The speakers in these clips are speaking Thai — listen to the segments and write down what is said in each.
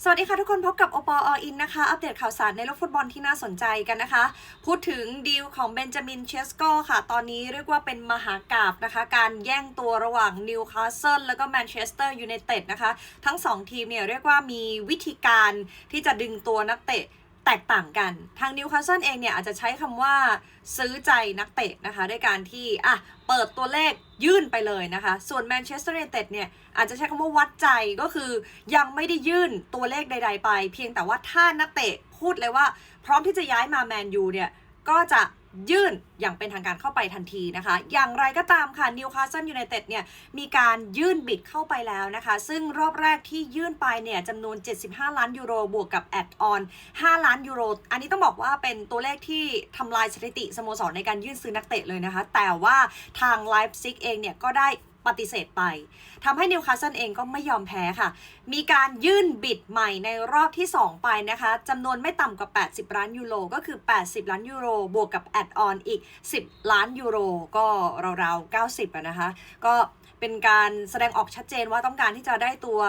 สวัสดีค่ะทุกคนพบกับโอปอออินนะคะ อัปเดตข่าวสารในโลกฟุตบอลที่น่าสนใจกันนะคะ พูดถึงดีลของเบนจามินเชสโกค่ะ ตอนนี้เรียกว่าเป็นมหากาบนะคะ การแย่งตัวระหว่างนิวคาสเซิลแล้วก็แมนเชสเตอร์ยูไนเต็ดนะคะ ทั้ง 2 ทีมเนี่ยเรียกว่ามีวิธีการที่จะดึงตัวนักเตะ แตกต่างกัน ทางนิวคาสเซิลเองเนี่ยอาจจะใช้คำว่าซื้อใจนักเตะนะคะด้วยการที่อะเปิดตัวเลขยื่นไปเลยนะคะ ส่วนแมนเชสเตอร์ยูไนเต็ดเนี่ยอาจจะใช้คำว่าวัดใจก็คือยังไม่ได้ยื่นตัวเลขใด ๆ ไป เพียงแต่ว่าถ้านักเตะพูดเลยว่า พร้อมที่จะย้ายมาแมนยูเนี่ยก็จะ ยื่นอย่างเป็นทางการเข้าไปทันทีนะคะ อย่างไรก็ตามค่ะนิวคาสเซิลยูไนเต็ดเนี่ยมีการยื่นบิดเข้าไปแล้วนะคะ ซึ่งรอบแรกที่ยื่นไปเนี่ยจำนวน 75 ล้านยูโรบวกกับแอดออน5ล้านยูโร อันนี้ต้องบอกว่าเป็นตัวเลขที่ทำลายสถิติสโมสรในการยื่นซื้อนักเตะเลยนะคะ แต่ว่าทางไลฟ์ซิกเองเนี่ยก็ได้ ปฏิเสธไปทำให้นิวคาสเซิลเองก็ไม่ยอมแพ้ค่ะ มีการยื่นบิดใหม่ในรอบที่ 2 ไปนะคะจำนวนไม่ต่ำกว่า 80 ล้านยูโรก็คือ 80 ล้านยูโร บวกกับแอดออนอีก 10 ล้านยูโร ก็ราวๆ 90นะคะ ก็เป็นการแสดงออกชัดเจนว่าต้องการที่จะได้ตัว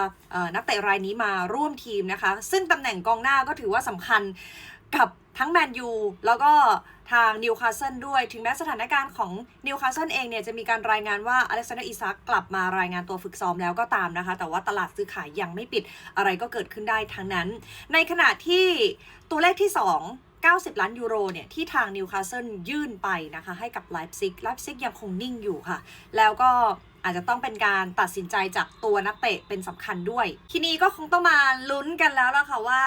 นักเตะรายนี้มาร่วมทีมนะคะ ซึ่งตำแหน่งกองหน้าก็ถือว่าสำคัญกับ ทั้งแมนยูแล้วก็ทางนิวคาสเซิลด้วย ถึงแม้สถานการณ์ของนิวคาสเซิลเองเนี่ยจะมีการรายงานว่าอเล็กซานเดอร์อิซักกลับมารายงานตัวฝึกซ้อมแล้วก็ตามนะคะ แต่ว่าตลาดซื้อขายยังไม่ปิดอะไรก็เกิดขึ้นได้ทั้งนั้น ในขณะที่ตัวเลขที่ 2 90 ล้านยูโรเนี่ยที่ทางนิวคาสเซิลยื่นไปนะคะให้กับไลฟ์ซิกไลฟ์ซิกยังคงนิ่งอยู่ค่ะ แล้วก็ อาจจะต้องเป็นการตัดสินใจจากตัวนักเตะเป็นสำคัญด้วย ทีนี้ก็คงต้องมาลุ้นกันแล้วล่ะค่ะว่า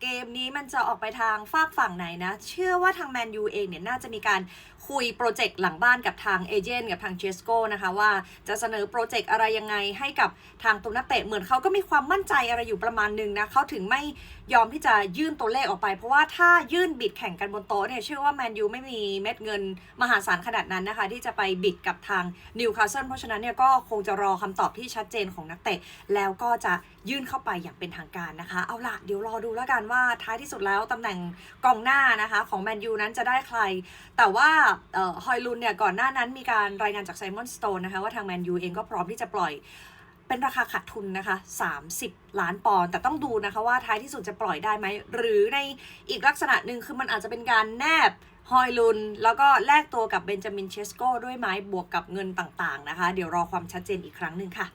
เกมนี้มันจะออกไปทางฝากฝั่งไหนนะ เชื่อว่าทางแมนยูเองเนี่ยน่าจะมีการคุยโปรเจกต์หลังบ้านกับทางเอเจนต์กับทางเจสโกนะคะว่าจะเสนอโปรเจกต์อะไรยังไงให้กับทางตัวนักเตะเหมือนเขาก็มีความมั่นใจอะไรอยู่ประมาณหนึงนะเขาถึงไม่ยอมที่จะยื่นตัวเลขออกไป เพราะว่าถ้ายื่นบิดแข่งกันบนโต๊ะเนี่ยเชื่อว่าแมนยูไม่มีเม็ดเงินมหาศาลขนาดนั้นนะคะที่จะไปบิดกับทางนิวคาสเซิลเพราะฉะนั้นเนี่ยก็คงจะรอคำตอบที่ชัดเจนของนักเตะ แล้วก็จะยื่นเข้าไปอย่างเป็นทางการนะคะ เอาล่ะเดี๋ยวรอดูแล้วกันว่าท้ายที่สุดแล้วตำแหน่งกองหน้านะคะของแมนยูนั้นจะได้ใคร แต่ว่าฮอยลุนเนี่ยก่อนหน้านั้นมีการรายงานจากไซมอนสโตนนะคะว่าทางแมนยูเองก็พร้อมที่จะปล่อยเป็นราคาขาดทุนนะคะ 30 ล้านปอนด์ แต่ต้องดูนะคะว่าท้ายที่สุดจะปล่อยได้ไหม หรือในอีกลักษณะหนึ่งคือมันอาจจะเป็นการแนบ ฮอยลุน แล้วก็แลกตัวกับเบนจามินเชสโกด้วยไหมบวกกับเงินต่างๆนะคะ เดี๋ยวรอความชัดเจนอีกครั้งหนึ่งค่ะ